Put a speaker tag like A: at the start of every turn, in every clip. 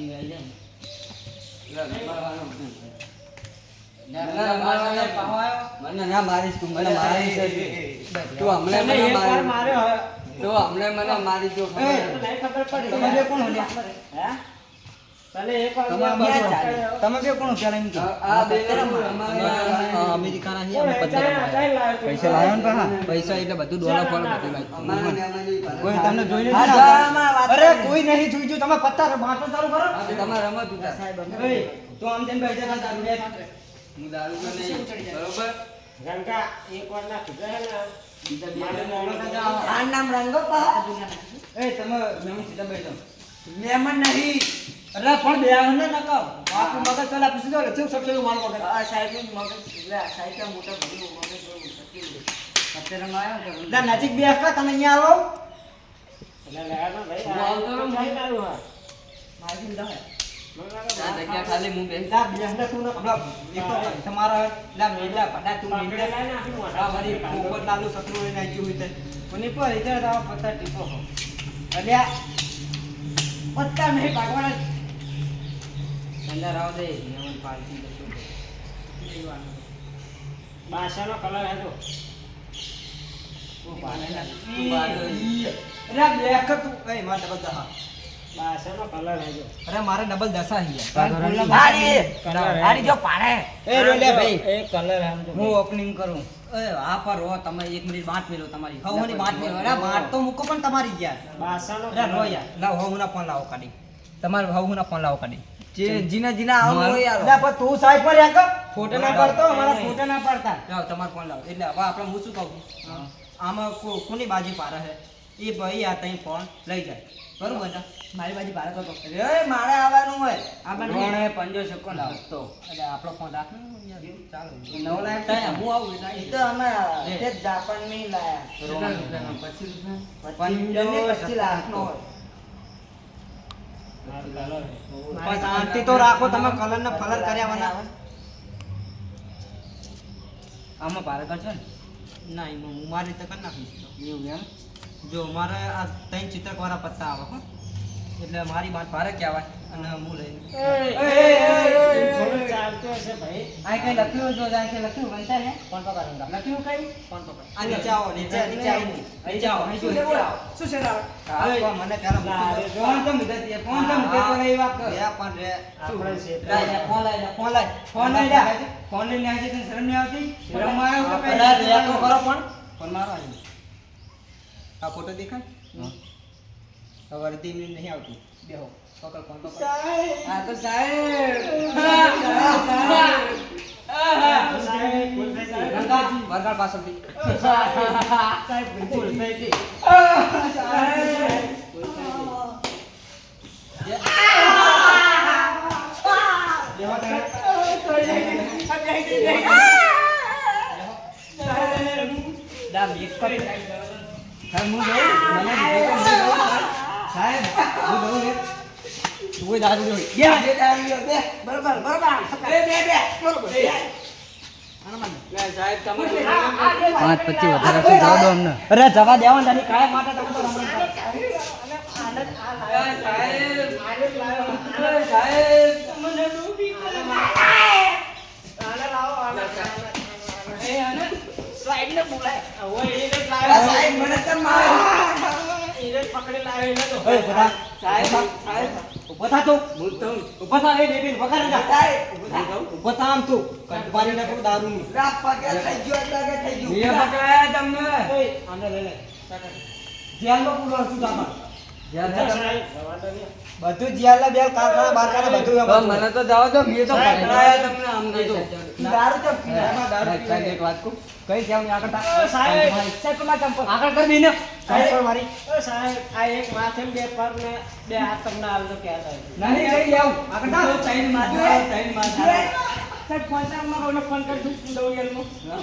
A: જીવાઈ જાય
B: મને ના મારીશ તું મને મારીશ જ. તું હમણાં મને મારી
A: માર્યો હવે.
B: તું હમણાં મને મારી જો ખબર.
A: તને નહીં ખબર પડી.
C: તમે બે કોણ પૈસા લાવ્યો ને પૈસા એટલે બધું ડોલર ફોલ બધું. તમને જોઈને કોઈ નહીં જોઈતું તમે પત્તા બાટલો ચાલુ કરો
B: તમારે રમત ઉતાર.
C: એય, તો આમ તેમ બેઠા હતા, દારૂ લે
B: હું દારૂ તો નહીં. બરોબર?
A: રંગા એક વાર ના કીધું ને,
B: બીજા બે
A: મારે મોડું
B: જાઓ. આ નામ રંગો પા.
C: એ તમે મેહુલ સીધા બેઠો.
B: મેમન નહીં.
C: અરે પણ બે આવે ને નકો. બાપ મગજ પેલા પૂછી દો, ચેવું સબ ચેવું માલ વગર.
B: આ સાહેબ મગજ, સાહેબ સાહેબના મોટા ભાઈનું મગજ આવ્યો તો
C: નજીક બે તમે અહીંયા આવો
A: એટલે ચાઈ લાવ્યો હા.
C: મારી ચિંતા હોય નહીં.
A: બાદશાહનો કલર હે તો.
C: તું પાલેલા.
B: તું બાજુ.
C: અરે મારે ડબલ દહા.
A: બાદશાહનો જો.
C: અરે મારે ડબલ દશા હી એ રો ભાઈ.
A: એ કલર હું
C: ઓપનિંગ કરું. આ પર રહો તમે એક મિનિટ બાટ મેલો તમારી. હવની બાટ મેલો. અરે બાટ તો મૂકો પણ તમારી યાર.
A: બાદશાહનો
C: અરે રો યાર. લાવ હવ ના ફોન લાવો કાઢી. તમારે હવ ના ફોન લાવો કાઢી.
B: જે જીના જીના આવો યાર.
C: લે, પણ તું સાઈડ પર ફોટો ના પડતો અમારા ફોટો ના પડતા. લાવ તમારો ફોન લાવો. એટલે હવે આપણે હું શું કહું? આમાં કોની બાજી પારે છે? એ ભાઈ આ તઈ ફોન લઈ જાય. બરોબર ને મારી બાજુ ભારત તો
B: એ મારે આવવાનું હોય.
C: ત્રણે પંજો છક્કો લાવ તો. એટલે આપણો ફોન રાખ. ચાલો
B: નવ લાખ
C: થાય હું આવું?
B: એ તો અમે તે જાપાન જાપાનની લાયા. રૂપિયા.
C: પંજો
B: પછી લાખ નો હોય.
C: શાંતિ તો રાખો તમે કલર ને ફલર કર્યા વાના આમાં પાર કરશો ને? ના એમાં હું મારી રીતે કરી નાખીશ
B: એવું એમ?
C: જો મારે આ ત્રણ ચિત્રક વાળા પત્તા આવે હો એટલે મારી વાત ભારે કહેવાય અને હું
A: લઈ ચાલતો હશે ભાઈ.
C: આ કઈ લખ્યું જો જાય કે લખ્યું વંચા ને ફોન પર કરું લખ્યું કઈ ફોન પર આ નીચે આવો નીચે નીચે આવો નીચે આવો શું છે આવો
B: શું છે?
C: આ મને પેલા ફોન તો મુદત દે ફોન તો મુદત દે એ વાત કર પણ રે
A: આપણે છે.
C: લાય, લાય, ફોન લાય, લાય, ફોન લાય. ફોન લઈ ફોન લઈને આજે તને શરમ નહીં આવતી? શરમ આવે તો પહેલા રે તો
A: કરો
C: પણ ફોન. મારો આવી. આ ફોટો દેખાય? હવે અડધી મિનિટ નહીં આવતી. બેહો. પકડ ફોન પકડ.
B: આ તો સાહેબ.
C: વરગાડ પાછળથી.
A: સાહેબ.
C: દામ એક કરી. સાહેબ, હું જોઉં. મને. સાહેબ, હું જોઉં ને. તું એ દારૂ જોઈ.
B: બે, બે દારૂ બે. બરોબર, બરોબર. બે, બે, બે. બરોબર,
C: સાહેબ, તમે
B: પાંચ પચીસ વધારે શું જવા દો અમને
C: અરે જવા દેવા તારી કાયમ માટે તમે તો રમણ.
A: આને લાવો, આને. હવે એ જ
B: આ
A: લાવ્યો.
B: સાહેબ મને કેમ મારે?
A: એ જ પકડી લાવ્યો એને તો.
C: એ બધા
B: સાહેબ, સાહેબ.
C: ઊભો થા તું
B: હું તો
C: ઊભો થા એ બેબી વગાડે જા
B: સાહેબ.
C: ઊભો થા આમ તું કંટપારી નાખો દારૂ ની
B: રાત પગે થઈ ગયો, પગે થઈ ગયું.
C: મેં પકડાયા તમને આને લઈ લે જેલમાં પૂરો છું તાપા
A: સાહેબ, જવા
C: બધું જેલ બેલ કારખાના બારખાના બધું
B: મને તો જાવ દો મેં તો
A: સાહેબ,
B: તમને આમ કીધું. દારૂ તો પીધા.
C: દારૂ
B: સાહેબ, એક વાત કહું?
C: કઈ કેમ નહીં આગળ
A: સાહેબ,
C: સાહેબ તમારા ચંપલ આગળ કરી દઈને. સાહેબ મારી.
A: ઓ સાહેબ, આ એક માથે બે પગ ને બે હાથ તમને આલતો?
C: નહીં કઈ આગળ થા
B: ત્રણમાં
A: સાહેબ, ફોન ચાલ, ફોન કરી દઉં, દઉં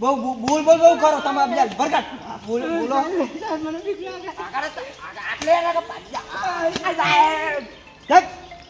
C: બહુ બોલ બોલ બહુ કરો તમે બીજા ભરગાટ બોલ બોલો
B: આગળ તો- આગળ- આટલે